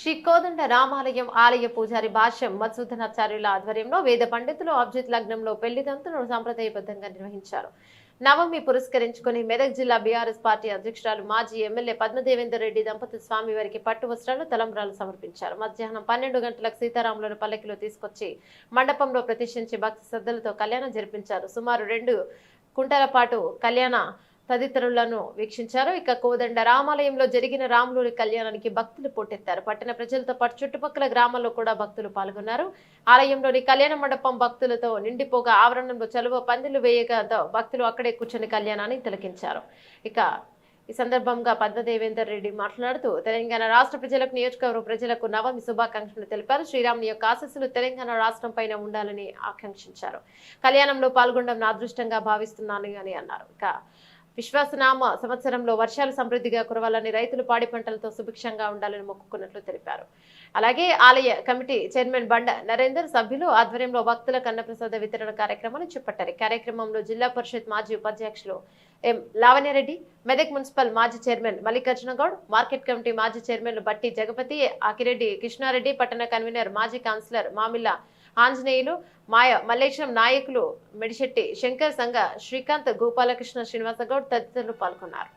శ్రీ కోదండ రామాలయం ఆలయ పూజారి భాష్యం మధుసూదనాచార్యుల ఆధ్వర్యంలో వేద పండితులు అబ్జిత్ లగ్నంలో పెళ్ళి తంతును సాంప్రదాయబద్ధంగా నిర్వహించారు. నవమి పురస్కరించుకుని మెదక్ జిల్లా బీఆర్ఎస్ పార్టీ అధ్యక్షురాలు మాజీ ఎమ్మెల్యే పద్మదేవేందర్ రెడ్డి దంపతి స్వామి వారికి పట్టు వస్త్రాలు తలంబ్రాలు సమర్పించారు. మధ్యాహ్నం పన్నెండు గంటలకు సీతారాములను పల్లకిలో తీసుకొచ్చి మండపంలో ప్రతిష్ఠించి భక్తి శ్రద్ధలతో కళ్యాణం జరిపించారు. సుమారు రెండు కుంటల పాటు కళ్యాణ తదితరులను వీక్షించారు. ఇక కోదండ రామాలయంలో జరిగిన రాములూరి కళ్యాణానికి భక్తులు పోటెత్తారు. పట్టణ ప్రజలతో పాటు చుట్టుపక్కల గ్రామాల్లో కూడా భక్తులు పాల్గొన్నారు. ఆలయంలోని కళ్యాణ మండపం భక్తులతో నిండిపోగా ఆవరణంలో చలువ పందిలు వేయగాతో భక్తులు అక్కడే కూర్చొని కళ్యాణాన్ని తిలకించారు. ఇక ఈ సందర్భంగా పద్మదేవేందర్ రెడ్డి మాట్లాడుతూ తెలంగాణ రాష్ట్ర ప్రజలకు నియోజకవర్గ ప్రజలకు నవమి శుభాకాంక్షలు తెలిపారు. శ్రీరాముని యొక్క ఆశస్సులు తెలంగాణ రాష్ట్రం పైన ఉండాలని ఆకాంక్షించారు. కళ్యాణంలో పాల్గొనడం నా అదృష్టంగా భావిస్తున్నాను అని అన్నారు. ఇక విశ్వాసనామ సంవత్సరంలో వర్షాలు సమృద్ధిగా కురవాలని రైతులు పాడి పంటలతో సుభిక్షంగా ఉండాలని మొక్కుకున్నట్లు తెలిపారు. అలాగే ఆలయ కమిటీ చైర్మన్ బండ నరేందర్ సభ్యులు ఆధ్వర్యంలో భక్తుల కన్నప్రసాద వితరణ కార్యక్రమాన్ని చేపట్టారు. కార్యక్రమంలో జిల్లా పరిషత్ మాజీ ఉపాధ్యక్షులు ఎం లావణ్యారెడ్డి మెదక్ మున్సిపల్ మాజీ చైర్మన్ మల్లికార్జునగౌడ్ మార్కెట్ కమిటీ మాజీ చైర్మన్ బట్టి జగపతి ఆకిరెడ్డి కృష్ణారెడ్డి పట్టణ కన్వీనర్ మాజీ కౌన్సిలర్ మామిల్లా ఆంజనేయులు మాయ మల్లేశం నాయకులు మెడిశెట్టి శంకర్ సంఘ శ్రీకాంత్ గోపాలకృష్ణ శ్రీనివాసగౌడ్ తదితరులు పాల్గొన్నారు.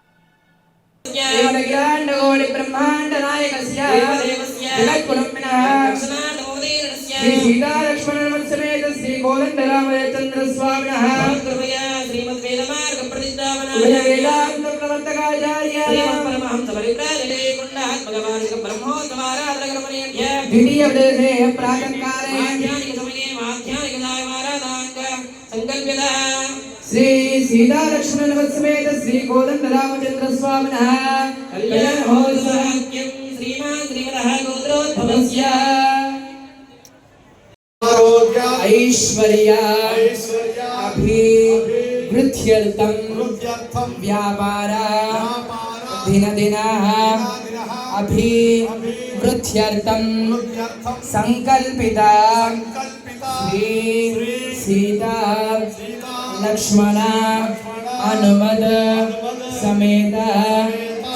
శ్రీ వేదాంత ప్రవర్తకాచార్య ద్వితీయ విదేశే శ్రీ సీతాలక్ష్మణవత్సమేత శ్రీ కోదండరామచంద్ర స్వామినః కళ్యాణ మహోత్సవ కళ్యాణోత్సవాఖ్యం శ్రీమాన్ శ్రీమదః గోత్రోద్భవస్య ఆరోగ్య ఐశ్వర్య ఐశ్వర్య అభివృద్ధ్యర్థం వృద్ధ్యర్థం వ్యాపార వ్యాపార దిన దిన దినః అభివృద్ధ్యర్థం వృద్ధ్యర్థం సంకల్పిత సంకల్పిత శ్రీ శ్రీ సీతా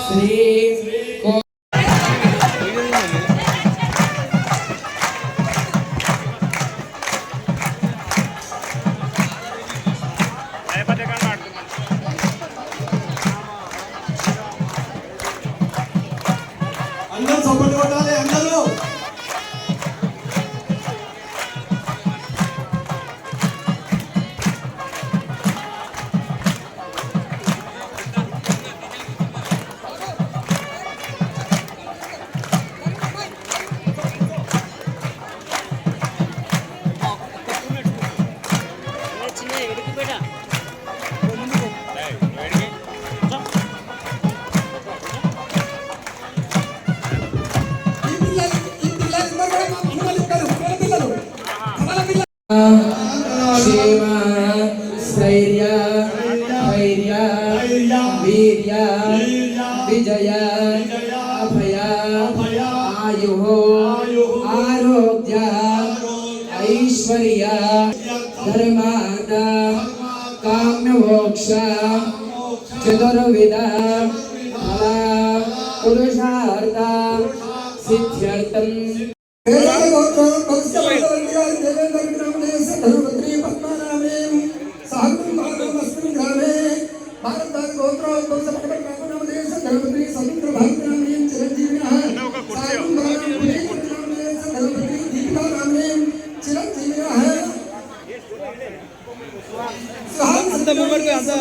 సీతా లక్ష్మణ అనుమద సమేత आरोग्य ऐश्वर्य धर्माद काम्यमोक्ष चतुर्विद पुरुषार्थ सिद्ध्यर्थम இருக்கு அந்த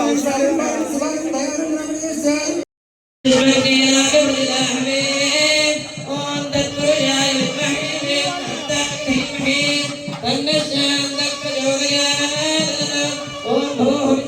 ஓம் ஓம்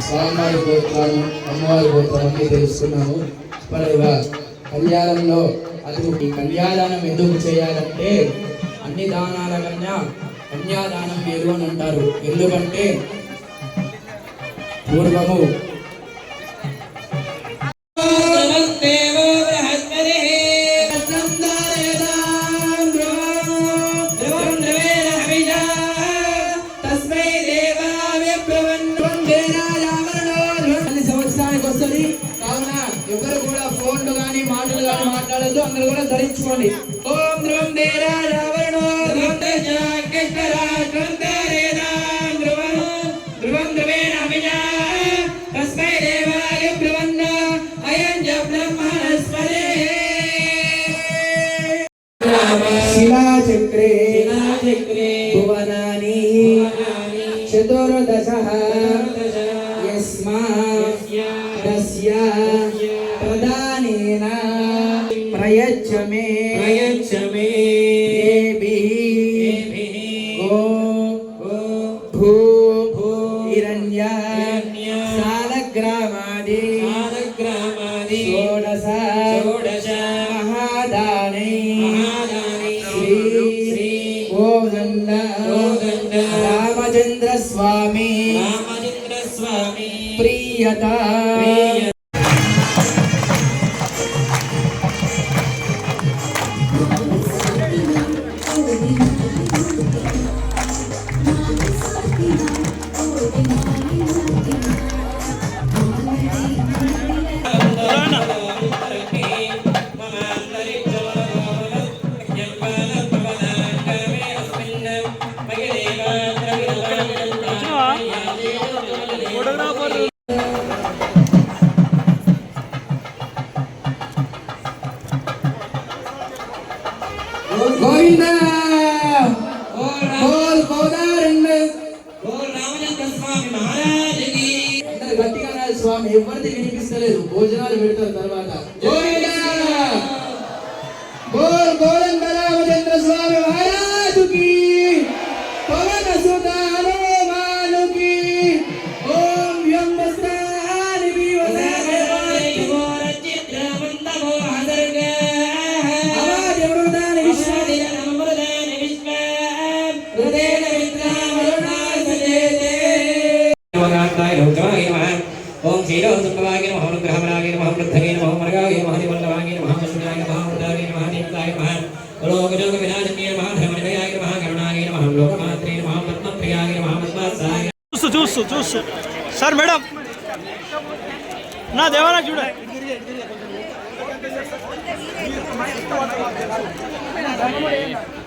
స్వామివారి గోత్రాలు అమ్మవారి గోత్రం అన్ని తెలుసుకున్నాము ఇప్పటిగా కళ్యాణంలో అది ఈ కన్యాదానం ఎందుకు చేయాలంటే అన్ని దానాల కన్నా కన్యాదానం మేలు అని అంటారు. ఎందుకంటే పూర్వము అందరూ కూడా ధరించుకోండి. ఓం ధ్రువం దేరాజావరణో ధ్రువం ధ్రువేణ హవిషా తస్మై దేవాయ బ్రువన్న అయం చ బ్రహ్మణస్పతిః శిలాచక్రే శిలాచక్రే భువనాని భువనాని చతుర్దశ చతుర్దశ యస్మా యస్యా తస్య ప్రధానేన ప్రయచ్చ మే ప్రయచ్చ మే ఏభిః. ఏభిః. గో. గో. భూ. భూ. హిరణ్య. హిరణ్య. సాలగ్రామాది. సాలగ్రామాది. షోడశ. షోడశ. మహాదానై. మహాదాని. శ్రీ. శ్రీ. కోదండ కోదండ రామచంద్ర స్వామి రామచంద్ర స్వామి ప్రియత ప్రియ గోవింద గోల్ గోదారండ అందరు గట్టిగా అనాలి స్వామి ఎవరిది వినిపిస్తలేదు భోజనాలు పెడతారు తర్వాత చూస్తూ చూస్తూ. చూస్తూ సార్ మేడం. నా దేవాలయ చూడ. ధర్మముడు